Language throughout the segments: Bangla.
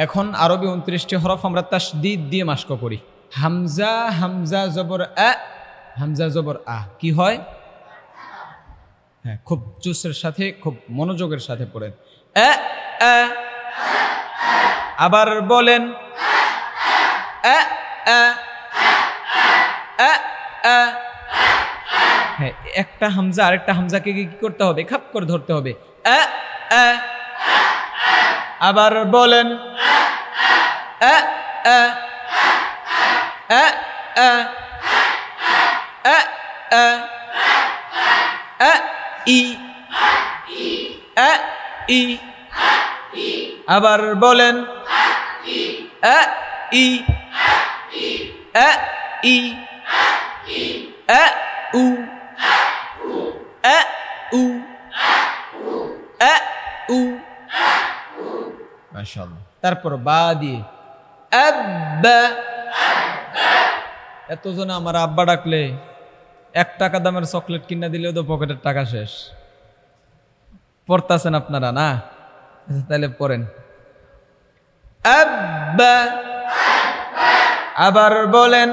এখন আরবি উনত্রিশটি হরফ আমরা তাসদিদ দিয়ে মাস্ক করি হামজা হামজা জবর আ, হামজা জবর আ কি হয় হ্যাঁ খুব জুসের সাথে, খুব মনোযোগের সাথে পড়েন। আবার বলেন। হ্যাঁ একটা হামজা, আরেকটা হামজাকে কি করতে হবে খাপ করে ধরতে হবে। আবার বলেন ই আ, ই আবার বলেন আ, ই আ, ই আ, উ আ, উ আ, উ। মাশাআল্লাহ। তারপর বা দিয়ে আব্বা। এতজন আমার আব্বা ডাকলে এক টাকা দামের চকলেট কিনা দিলেও তো পকেটের টাকা শেষ। পড়তাছেন আপনারা, না? আচ্ছা তাহলে পড়েন। আবার বলেন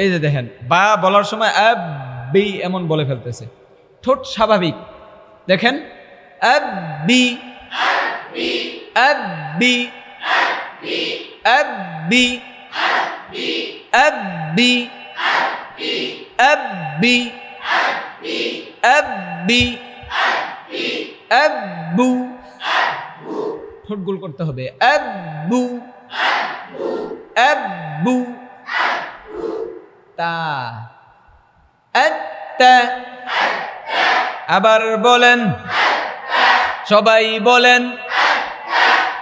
এই যে দেখেন, বা বলার সময় এমন বলে ফেলতেছে। ঠোঁট স্বাভাবিক। দেখেন আব্বি। আব্বি। আব্বি। আব্বি। আব্বি। আব্বি। আব্বু। ঠোঁট গোল করতে হবে। আব্বু। আব্বু। তা। আত্তা। আবার বলেন। সবাই বলেন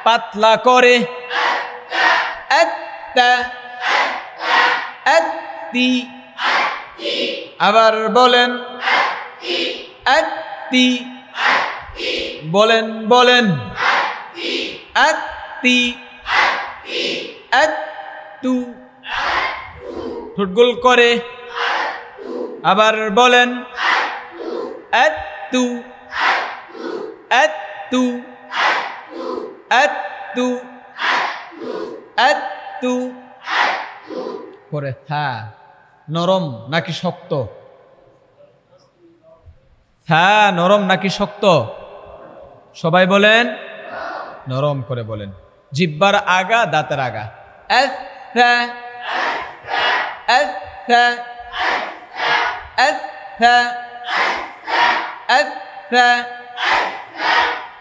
পাতলা করে আবার বলেন বলেন বলেন ঠোঁটগোল করে আবার বলেন আত্তু আত্তু আত্তু আত্তু করে থা, নরম নাকি শক্ত? থা, নরম নাকি শক্ত? সবাই বলেন, নরম করে বলেন। জিব্বার আগা, দাঁতের আগা। এস থা এস থা এস থা এস থা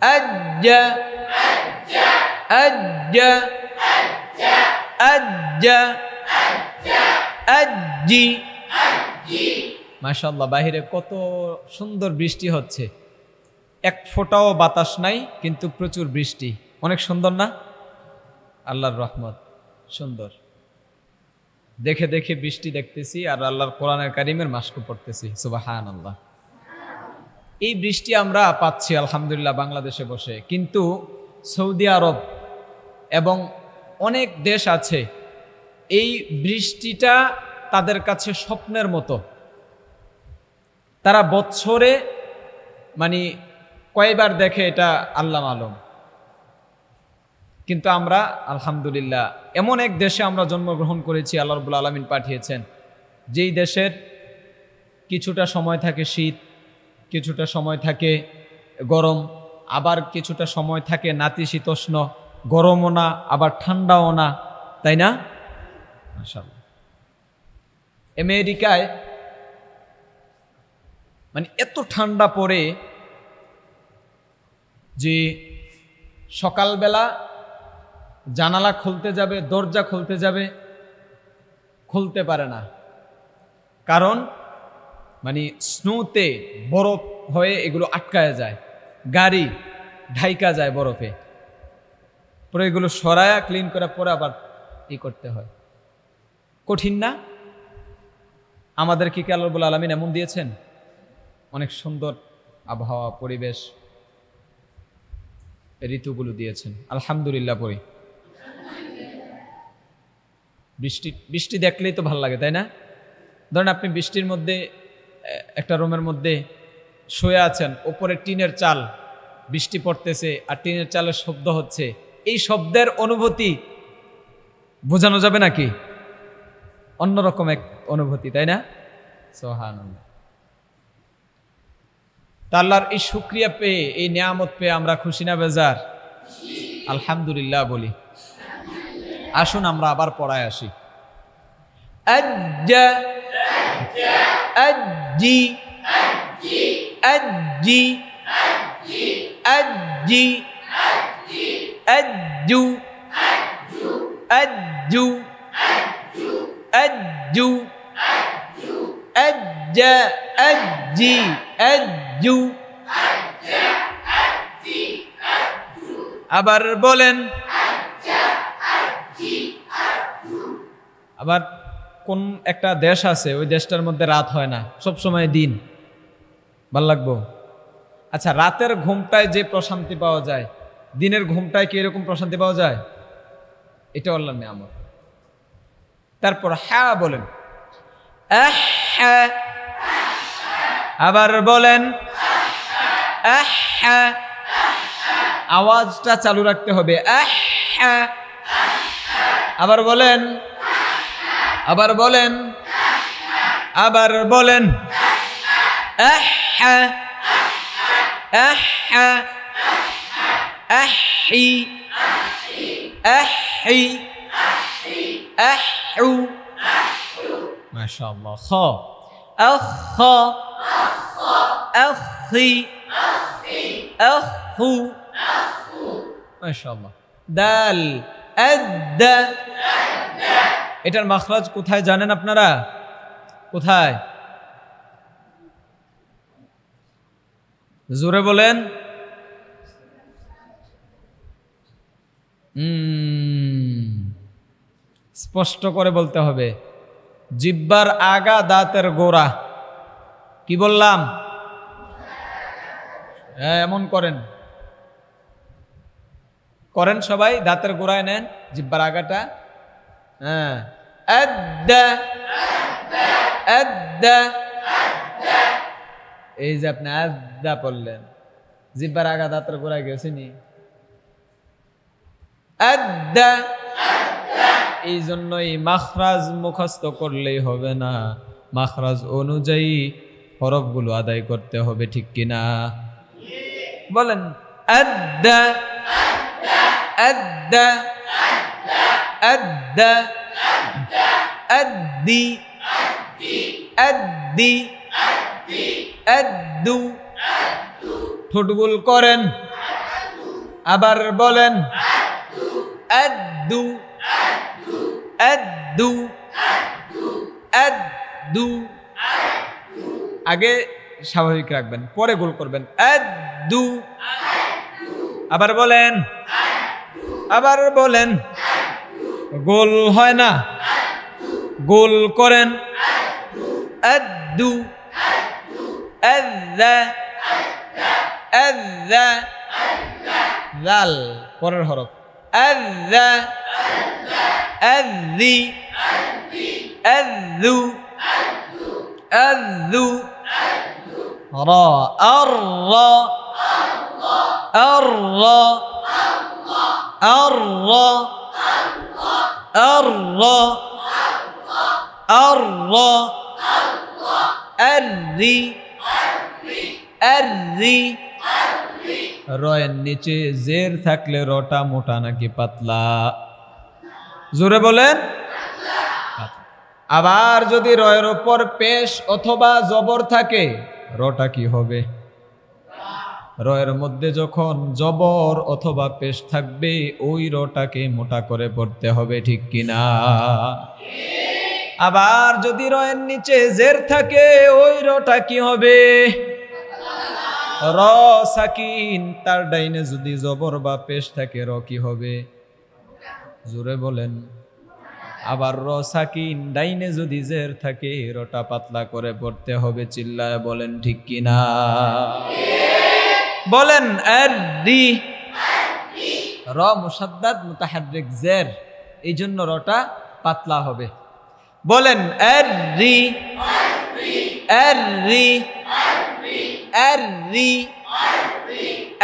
আজ্জা। আজ্জা। আজ্জা। আজ্জি। মাশাল্লাহ বাহিরে কত সুন্দর বৃষ্টি হচ্ছে। এক ফোঁটাও বাতাস নাই, কিন্তু প্রচুর বৃষ্টি। অনেক সুন্দর না? আল্লাহর রহমত, সুন্দর। দেখে দেখে বৃষ্টি দেখতেছি আর আল্লাহর কোরআনের কারিমের মাস্ক পড়তেছি সুবাহান আল্লাহ এই বৃষ্টি আমরা পাচ্ছি, আলহামদুলিল্লাহ, বাংলাদেশে বসে। কিন্তু সৌদি আরব এবং অনেক দেশ আছে, এই বৃষ্টিটা তাদের কাছে স্বপ্নের মতো। তারা বৎসরে মানে কয়বার দেখে এটা আল্লাহ আলম। কিন্তু আমরা, আলহামদুলিল্লাহ, এমন এক দেশে আমরা জন্মগ্রহণ করেছি, আল্লাহ রবুল আলমিন পাঠিয়েছেন। যেই দেশের কিছুটা সময় থাকে শীত কিছুটা সময় থাকে, গরম। আবার কিছুটা সময় থাকে নাতিশীতোষ্ণ গরমও না, আবার ঠান্ডাও না। তাই না। আমেরিকায় মানে এত ঠান্ডা পড়ে যে সকালবেলা জানালা খুলতে যাবে, দরজা খুলতে যাবে, খুলতে পারে না। কারণ মানে স্নোতে বরফ হয়ে এগুলো আটকায় যায়, গাড়ি ঢাইকা যায় বরফে। পরে এগুলো সরায়া ক্লিন করার পরে আবার ই করতে হয়। কঠিন না? আমাদের কি আল্লাহ রব্বুল আলমিন এমন দিয়েছেন? অনেক সুন্দর আবহাওয়া, পরিবেশ ঋতুগুলো দিয়েছেন। আলহামদুলিল্লাহ পড়ি। বৃষ্টি বৃষ্টি দেখলেই তো ভালো লাগে, তাই না? ধরেন আপনি বৃষ্টির মধ্যে একটা রুমের মধ্যে শুয়ে আছেন, ওপরে টিনের চাল, বৃষ্টি পড়তেছে আর টিনের চালের শব্দ হচ্ছে। এই শব্দের অনুভূতি বোঝানো যাবে নাকি? অন্যরকম এক অনুভূতি, তাই না? সোহান তা আল্লাহর এই শুক্রিয়া পেয়ে, এই নিয়ামত পেয়ে আমরা খুশি না বেজার? আলহামদুলিল্লাহ বলি। আসুন আমরা আবার পড়ায় আসি। আজ্জা। আজ্জি। আজ্জি। আজ্জি। আজ্জু। আজ্জু। আজ্জু। আজ্জা। আজ্জি। আজ্জু। আবার বলেন। আবার কোন একটা দেশ আছে, ওই দেশটার মধ্যে রাত হয় না সব সময় দিন ভালো লাগবো আচ্ছা রাতের ঘুমটায় যে প্রশান্তি পাওয়া যায়, দিনের ঘুমটায় কি এরকম প্রশান্তি পাওয়া যায় এটা আল্লাহ নিয়ামত তারপর হ্যাঁ বলেন। আবার বলেন। আওয়াজটা চালু রাখতে হবে। আবার বলেন আবার বলেন আবার বলেন আহ, হ্যাঁ। আহ, হ্যাঁ। আহি আহি أحو ما شاء الله خا أخ أخي أخو ما شاء الله দাল আদ্দা এটার মাখরাজ কোথায় জানেন আপনারা? কোথায়? জোরে বলেন। স্পষ্ট করে বলতে হবে। জিব্বার আগা দাঁতের গোড়া। কি বললাম? হ্যাঁ এমন করেন। করেন সবাই, দাঁতের গোড়ায় নেন, জিব্বার আগাটা। হ্যাঁ। আদ্দা আদ্দা এই যে আপনি আদ্দা পড়লেন। জিব্বার আগা দাঁতের গোড়ায় গেছেনি আদ্দা এই জন্যই মাখরাজ মুখস্থ করলেই হবে না। মাখরাজ অনুযায়ী হরফগুলো আদায় করতে হবে, ঠিক কিনা বলেন আদ্দা আদ্দা আদ্দা আদ্দি আদ্দি আদ্দু ঠোঁটগুল করেন। আবার বলেন। আদ্দু আদ্দু আদ্দু আগে স্বাভাবিক রাখবেন, পরে গোল করবেন। আদ্দু আবার বলেন। আবার বলেন। গোল হয় না? গোল করেন। আদ্দু আদ্দা আদ্দা লাল, পরের হরফ। আদ্দা আদ্দি আদ্দু আদ্দু রা, আর রা। আর রা। আর রয়ের নিচে জের থাকলে রটা মোটা নাকি পাতলা জোরে বলেন আবার যদি রয়ের ওপর পেশ অথবা জবর থাকে রটা কি হবে রয়ের মধ্যে যখন জবর অথবা পেশ থাকবে, ওই রটাকে মোটা করে পড়তে হবে, ঠিক কিনা? আবার যদি রয়ের নিচে জের থাকে, ওই রটা কি হবে? র সাকিন, তার ডাইনে যদি জবর বা পেশ থাকে, র কি হবে? জোরে বলেন। আবার র সাকিন, ডাইনে যদি জের থাকে, রটা পাতলা করে পড়তে হবে, চিল্লায় বলেন, ঠিক কিনা? বলেন রি মুসাদ্দাদ মুতাহারিক জের এই জন্য রটা পাতলা হবে বলেন আর রি আর রি আর রি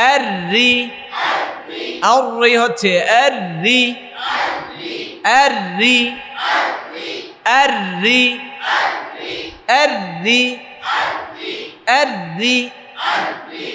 আর রি আর রি হচ্ছে আর রি আর রি আর রি আর রি আর রি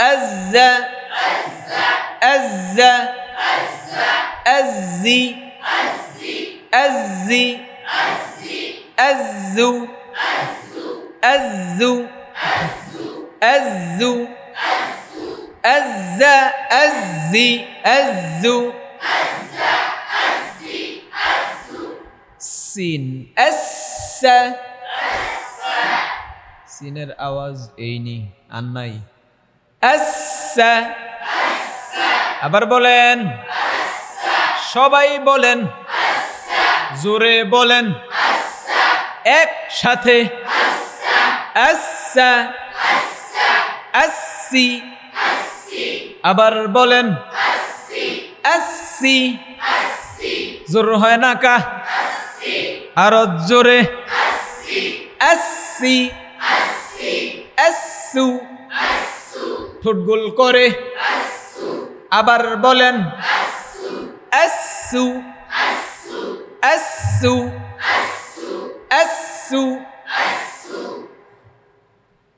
أزا أزا أزي أزي أزو أزو أزو أزا أزي أزو সিন এসা সিনের আওয়াজ এই নি আর নাই এসা আবার বলেন সবাই বলেন জোরে বলেন একসাথে এসা আসি আবার বলেন আসি জোর হয় না কা? আরও জোরে। আসি আসু ঠোঁট গোল করে আবার বলেন আসু আসু আসু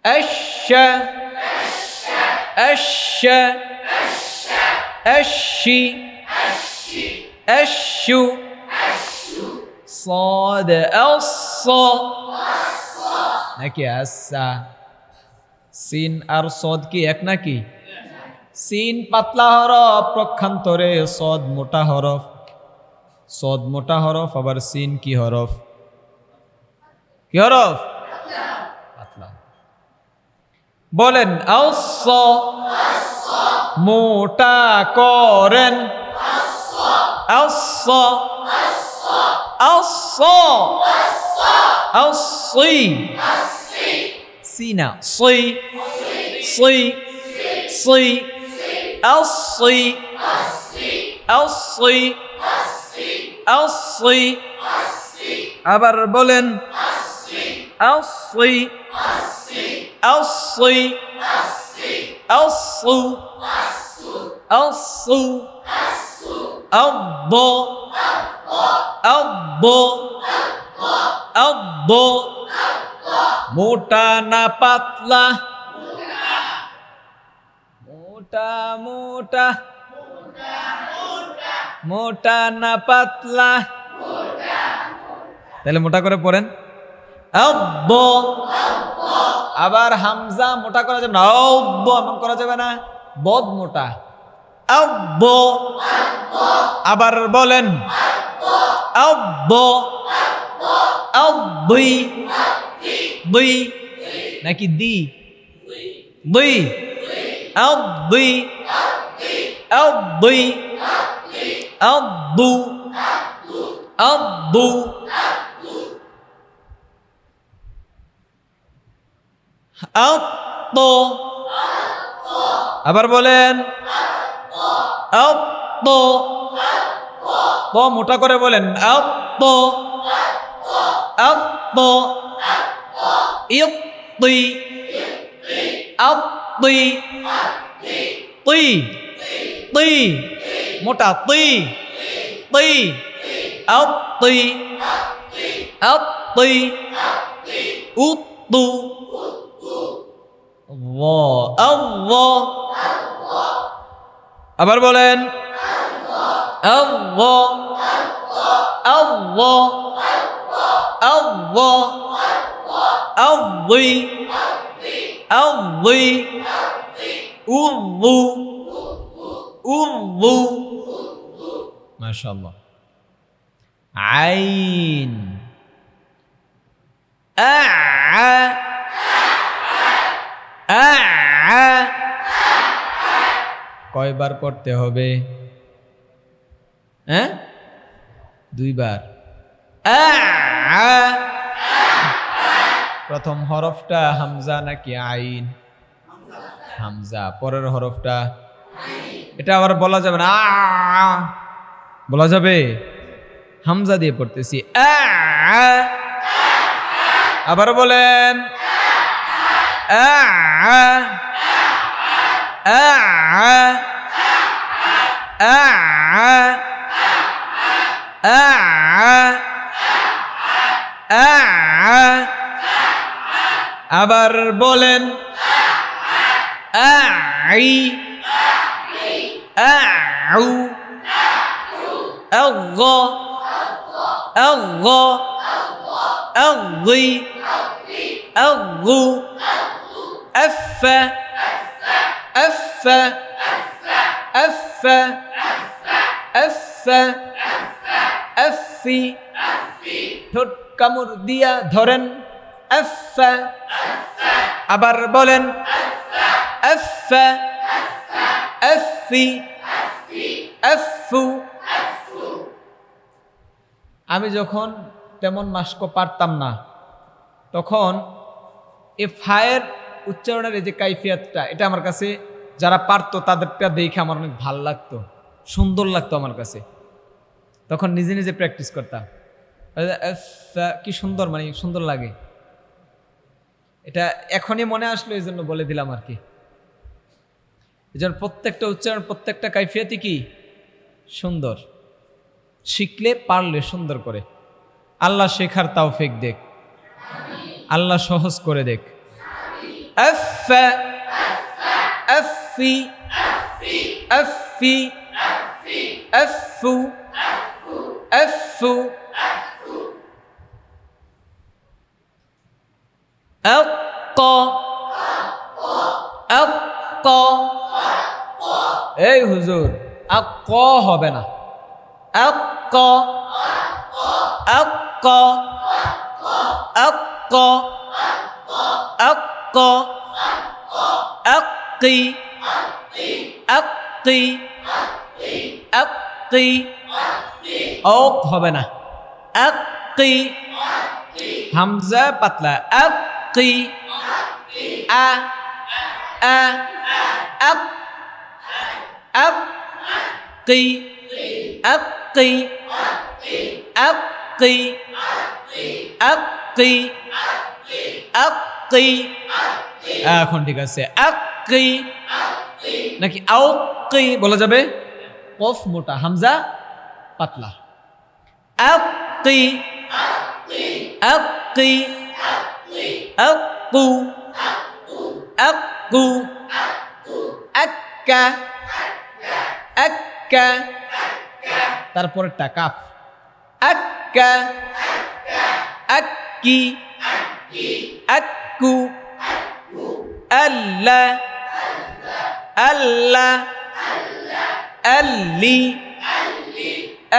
আশা আশা আশি আশু صاد الصا নাকি আসা সিন আর সদ কি এক নাকি? সিন পাতলা হরফ, প্রক্ষান্তরে সদ মোটা হরফ। সদ মোটা হরফ, আবার সিন কি হরফ? কি হরফ? পাতলা। বলেন অস মোটা করেন। অস অস অস سينا صي صي صي الصي الصي الصي আবার বলেন الصي الصي الصو الصو الضو আব্বো আব্বো মোটা না পাতলা? মোটা মোটা। মোটা না পাতলা? তাহলে মোটা করে পড়েন। আবার হামজা মোটা করা যাবে না। আব্বো এমন করা যাবে না। বদ মোটা। আব্বো। আবার বলেন। আব্বো। আব্বি। দুই নাকি দি দুই আব্বি আব্বু আব্বু আত্তো আবার বলেন মোটা করে বলেন আত্ম আত্ম ইয়ি আপি তুই তুই মোটা তুই তুই আপি আপি উত্তু আবার বলেন। আল্লাহ আল্লাহ আল্লাহ আল্লি আল্লি উল্লু উল্লু মাশাআল্লাহ আইন আ আ কয়বার পড়তে হবে? হ্যাঁ? দুইবার। আ। প্রথম হরফটা হামজা নাকি আইন? হামজা। পরের হরফটা? এটা আবার বলা যাবে না। বলা যাবে? হামজা দিয়ে পড়তেছি। আবার বলেন। আ আ। আ আ। আবার বলেন আই আউ আল্লাহ আল্লাহ আল্লি আল্লু أف أف أف أف أفي ঠোঁট কামড় দিয়া ধরেন أف আবার বলেন আমি যখন তেমন মাস্ক পারতাম না, তখন এ ফায়ের উচ্চারণের এই যে কাইফিয়াতটা, এটা আমার কাছে যারা পারতো তাদেরটা দেখে আমার অনেক ভালো লাগতো, সুন্দর লাগতো আমার কাছে। তখন নিজে নিজে প্র্যাকটিস করতাম। কি সুন্দর মানে সুন্দর লাগে। এটা এখনই মনে আসলো এই জন্য বলে দিলাম আর কি এই জন্য প্রত্যেকটা উচ্চারণ প্রত্যেকটা কাইফিয়াতি কি সুন্দর শিখলে পারলে সুন্দর করে আল্লাহ শেখার তাওফিক দেখ আল্লাহ সহজ করে দেখ أف أفي أفي ốc co ốc co এই হুজুর আক ক হবে না ক ক ক ক ক কি কি কি ওক হবে না কি হামজা পাতলা এক হাক্কি আ আ আক আক কি আক কি আক কি আক কি আক কি এখন ঠিক আছে। আক কি নাকি আও কি বলা যাবে? কফ মোটা, হামজা পাতলা। আক কি আক কি আকু আকু আক্কা আক্কা তারপরে টাকাফ আক্কা আক্কি আকু আল্লা আল্লা আল্লি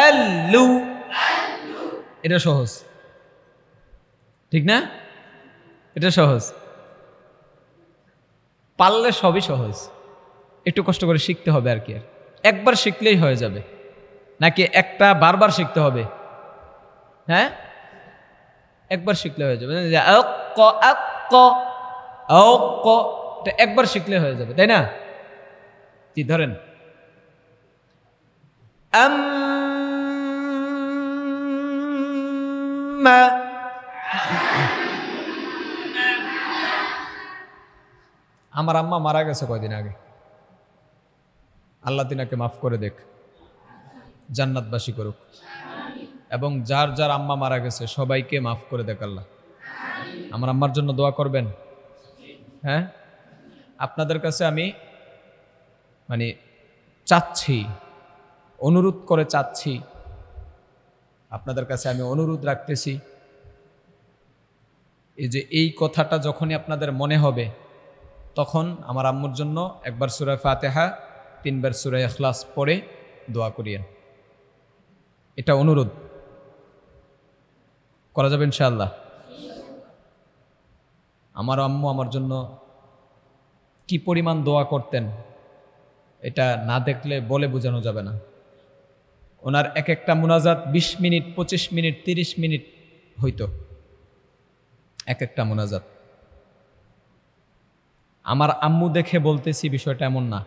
আল্লু এটা সহজ। ঠিক না? এটা সহজ। পারলে সবই সহজ। একটু কষ্ট করে শিখতে হবে আর কি। আর একবার শিখলেই হয়ে যাবে। নাকি একটা বারবার শিখতে হবে? হ্যাঁ? একবার শিখলে হয়ে যাবে। এটা একবার শিখলে হয়ে যাবে, তাই না? কি ধরেন। আম্মা আমার আম্মা মারা গেছে কয়দিন আগে। আল্লাহ তিনাকে মাফ করে দেখ, জান্নাতবাসী করুক। এবং যার যার আম্মা মারা গেছে, সবাইকে মাফ করে দেখ আল্লাহ। আমার আম্মার জন্য দোয়া করবেন? হ্যাঁ? আপনাদের কাছে আমি মানে চাচ্ছি, অনুরোধ করে চাচ্ছি, আপনাদের কাছে আমি অনুরোধ রাখতেছি, এই যে এই কথাটা যখনই আপনাদের মনে হবে তখন আমার আম্মুর জন্য একবার সুরায় ফাতেহা, তিনবার সুরায় এখলাস পড়ে দোয়া করিয়েন এটা অনুরোধ। করা যাবে ইনশাআল্লাহ? আমার আম্মু আমার জন্য কি পরিমাণ দোয়া করতেন, এটা না দেখলে বলে বোঝানো যাবে না। ওনার এক একটা মোনাজাত বিশ মিনিট, পঁচিশ মিনিট, তিরিশ মিনিট হইতো। এক একটা মোনাজাত। আমার আম্মু দেখে বলতেছি বিষয়টা এমন না।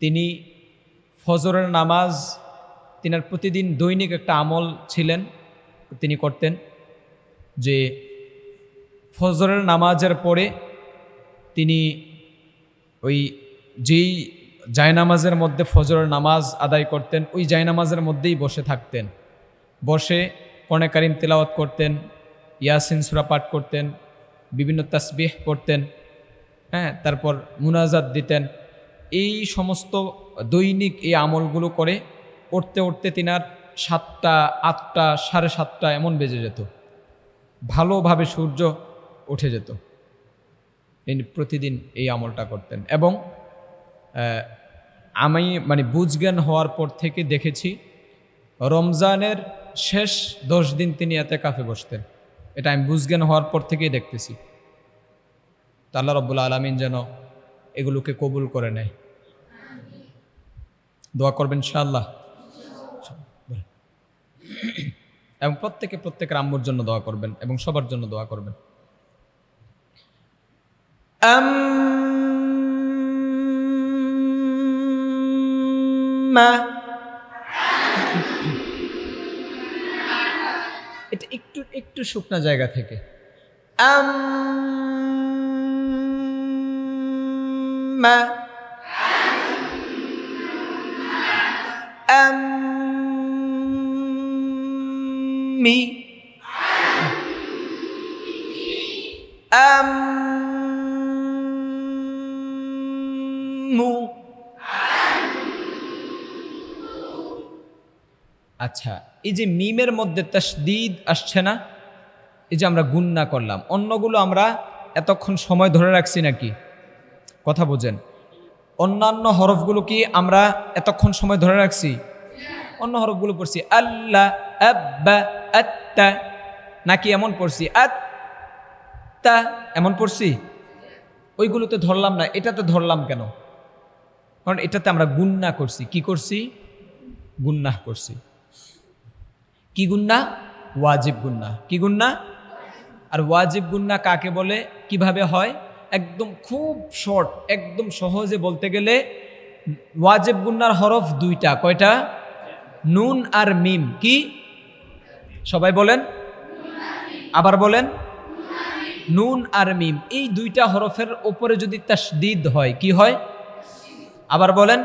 তিনি ফজরের নামাজ, তিনার প্রতিদিন দৈনিক একটা আমল ছিলেন, তিনি করতেন যে ফজরের নামাজের পরে তিনি ওই যেই জায়নামাজের মধ্যে ফজরের নামাজ আদায় করতেন, ওই জায়নামাজের মধ্যেই বসে থাকতেন। বসে কনে কারিম তেলাওয়াত করতেন, ইয়াসিন সুরা পাঠ করতেন বিভিন্ন তাসবিহ পড়তেন হ্যাঁ তারপর মুনাজাত দিতেন। এই সমস্ত দৈনিক এই আমলগুলো করে উঠতে উঠতে তিনার সাতটা, আটটা, সাড়ে সাতটা এমন বেজে যেত। ভালোভাবে সূর্য উঠে যেত। তিনি প্রতিদিন এই আমলটা করতেন এবং আমি মানে বুঝজ্ঞান হওয়ার পর থেকে দেখেছি, রমজানের শেষ দশ দিন তিনি এতে কাফে বসতেন। এটা আমি বুঝজ্ঞান হওয়ার পর থেকেই দেখতেছি। তা আল্লাহ রব্বুল আলমিন যেন এগুলোকে কবুল করে নেয়। দোয়া করবেন ইনশাআল্লাহ। এবং প্রত্যেকে প্রত্যেকের আম্মুর জন্য দোয়া করবেন এবং সবার জন্য দোয়া করবেন। আম্মা এটা একটু একটু শুকনো জায়গা থেকে। মি। আম্মি আম্মু আচ্ছা এই যে মিমের মধ্যে তাসদিদ আসছে না, এই যে আমরা গুন্না করলাম, অন্যগুলো আমরা এতক্ষণ সময় ধরে রাখছি নাকি? কথা বোঝেন। অন্যান্য হরফগুলো কি আমরা এতক্ষণ সময় ধরে রাখছি? অন্য হরফগুলো পড়ছি আল্লাহ আব্বা নাকি এমন পড়ছি, আত্তা, এমন পড়ছি? ওইগুলোতে ধরলাম না, এটাতে ধরলাম কেন? কারণ এটাতে আমরা গুন্না করছি, কি করছি? গুন্নাহ করছি। কি গুন্না ওয়াজিব গুন্না কি গুন্না আর ওয়াজিব গুন্না কাকে বলে? কীভাবে হয়? একদম খুব শর্ট একদম সহজে বলতে গেলে ওয়াজিব গুন্নার হরফ দুইটা। কয়টা? নুন আর মিম। কি? সবাই বলেন। আবার বলেন। নুন আর মিম। এই দুইটা হরফের ওপরে যদি তাসদিদ হয়, কি হয়? আবার বলেন।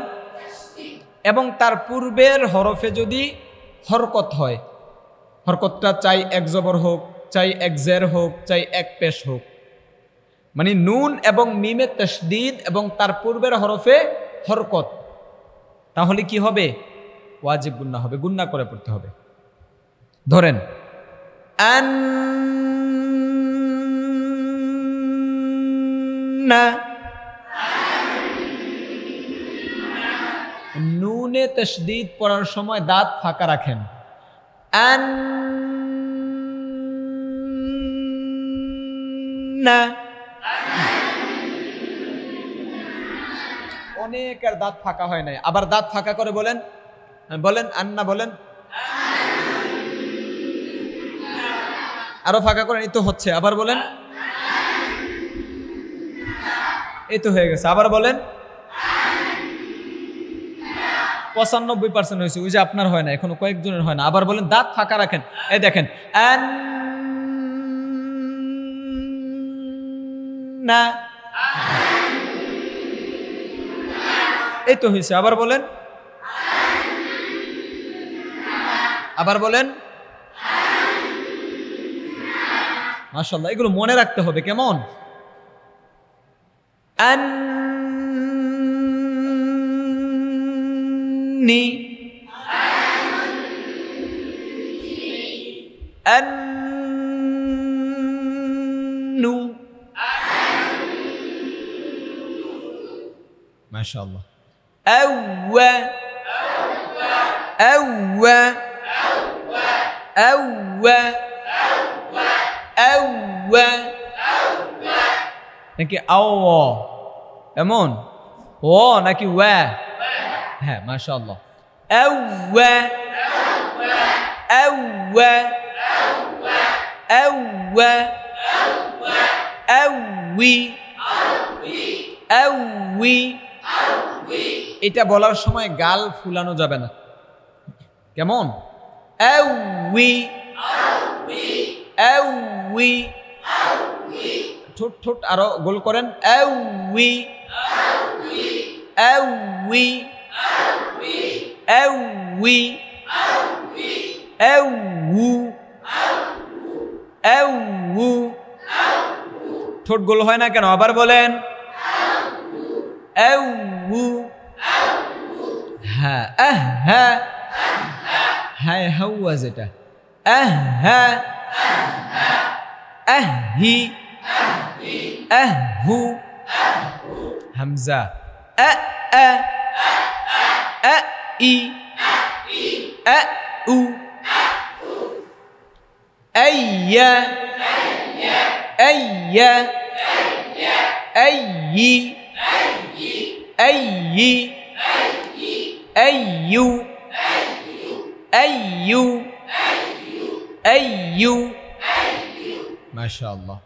এবং তার পূর্বের হরফে যদি হরকত হয় হরকতটা চাই এক জবর হোক, চাই এক জের হোক, চাই এক পেশ হোক। মানে নুন এবং মিমে তসদিদ এবং তার পূর্বের হরফে হরকত। তাহলে কি হবে? ওয়াজিব গুন্না হবে, গুন্না করে পড়তে হবে। ধরেন নুনে তসদিদ পড়ার সময় দাঁত ফাঁকা রাখেন। আন্না। অনেকের দাঁত ফাঁকা হয় নাই। আবার দাঁত ফাঁকা করে বলেন বলেন, আন্না বলেন। আরও ফাঁকা করেন এই তো হচ্ছে। আবার বলেন, এই তো হয়ে গেছে। আবার বলেন পঁচানব্বই পার্সেন্ট হয়েছে, ওই যে আপনার হয় না, এখনও কয়েকজনের হয় না। আবার বলেন, দাঁত ফাঁকা রাখেন। এই দেখেন না। এই তো হয়েছে, আবার বলেন। আবার বলেন। মাশাল্লাহ এগুলো মনে রাখতে হবে, কেমন? নি আন্নু মাশাআল্লাহ আওয়া আওয়া আওয়া আওয়া নাকি আও এমন ও নাকি ওয়া হ্যাঁ মাশাআল্লাহ। এটা বলার সময় গাল ফুলানো যাবে না। কেমন? আউই। ঠোঁট ঠোঁট আরও গোল করেন। আউই। আউই। আউই আউ আউ ঠোঁট গোল হয় না কেন? আবার বলেন। হ্যাঁ আহ হ্যাঁ। হ্যাঁ হাউয়া যেটা আহ হ্যাঁ। আহি আহু হামজা। আ আ আ ই আ উ أي أي أي أي أي أي أي ما شاء الله